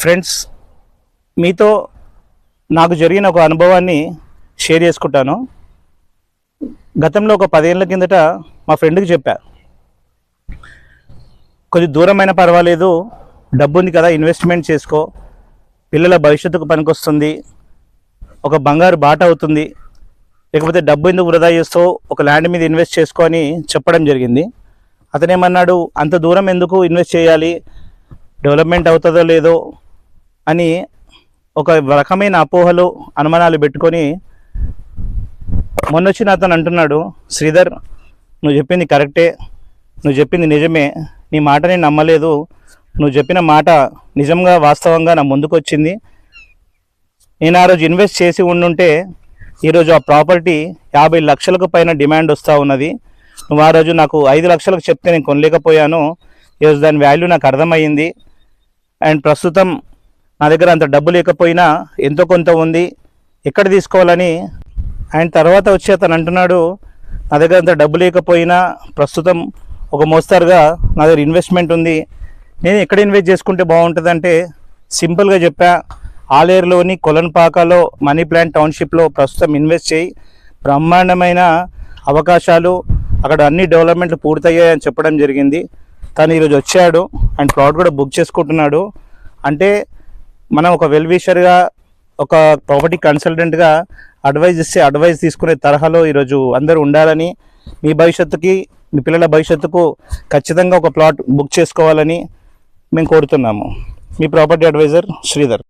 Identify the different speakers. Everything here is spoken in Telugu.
Speaker 1: ఫ్రెండ్స్ మీతో నాకు జరిగిన ఒక అనుభవాన్ని షేర్ చేసుకుంటాను. గతంలో ఒక పదేళ్ళ కిందట మా ఫ్రెండ్కి చెప్పా కొద్ది దూరమైన పర్వాలేదు డబ్బు ఉంది కదా ఇన్వెస్ట్మెంట్ చేసుకో పిల్లల భవిష్యత్తుకు పనికొస్తుంది ఒక బంగారు బాట అవుతుంది లేకపోతే డబ్బు ఎందుకు వృధా చేస్తూ ఒక ల్యాండ్ మీద ఇన్వెస్ట్ చేసుకో అని చెప్పడం జరిగింది. అతనేమన్నాడు అంత దూరం ఎందుకు ఇన్వెస్ట్ చేయాలి? డెవలప్మెంట్ అవుతుందో లేదో అని ఒక రకమైన అపోహలు అనుమానాలు పెట్టుకొని మొన్న వచ్చిన అతను అంటున్నాడు శ్రీధర్ నువ్వు చెప్పింది కరెక్టే నువ్వు చెప్పింది నిజమే నీ మాట నేను నమ్మలేదు నువ్వు చెప్పిన మాట నిజంగా వాస్తవంగా నా ముందుకు వచ్చింది నేను ఆ రోజు ఇన్వెస్ట్ చేసి ఉండుంటే ఈరోజు ఆ ప్రాపర్టీ యాభై లక్షలకు పైన డిమాండ్ వస్తూ ఉన్నది. నువ్వు ఆ రోజు నాకు ఐదు లక్షలకు చెప్తే నేను కొనలేకపోయాను. ఈరోజు దాని వాల్యూ నాకు అర్థమయ్యింది. అండ్ ప్రస్తుతం నా దగ్గర అంత డబ్బు లేకపోయినా ఎంతో కొంత ఉంది ఎక్కడ తీసుకోవాలని. ఆయన తర్వాత వచ్చి అతను అంటున్నాడు నా దగ్గర అంత డబ్బు లేకపోయినా ప్రస్తుతం ఒక మోస్తారుగా నా దగ్గర ఇన్వెస్ట్మెంట్ ఉంది. నేను ఎక్కడ ఇన్వెస్ట్ చేసుకుంటే బాగుంటుందంటే సింపుల్గా చెప్పా ఆలేరులోని కొలన్పాకలో మనీ ప్లాంట్ టౌన్షిప్లో ప్రస్తుతం ఇన్వెస్ట్ చేయి. బ్రహ్మాండమైన అవకాశాలు అక్కడ అన్ని డెవలప్మెంట్లు పూర్తయ్యాయని చెప్పడం జరిగింది. తను ఈరోజు వచ్చాడు అండ్ ప్లాట్ కూడా బుక్ చేసుకుంటున్నాడు. అంటే మనం ఒక వెల్ విషర్గా ఒక ప్రాపర్టీ కన్సల్టెంట్గా అడ్వైజ్ ఇస్తే అడ్వైజ్ తీసుకునే తరహాలో ఈరోజు అందరూ ఉండాలని మీ భవిష్యత్తుకి మీ పిల్లల భవిష్యత్తుకు ఖచ్చితంగా ఒక ప్లాట్ బుక్ చేసుకోవాలని మేము కోరుతున్నాము. మీ ప్రాపర్టీ అడ్వైజర్ శ్రీధర్.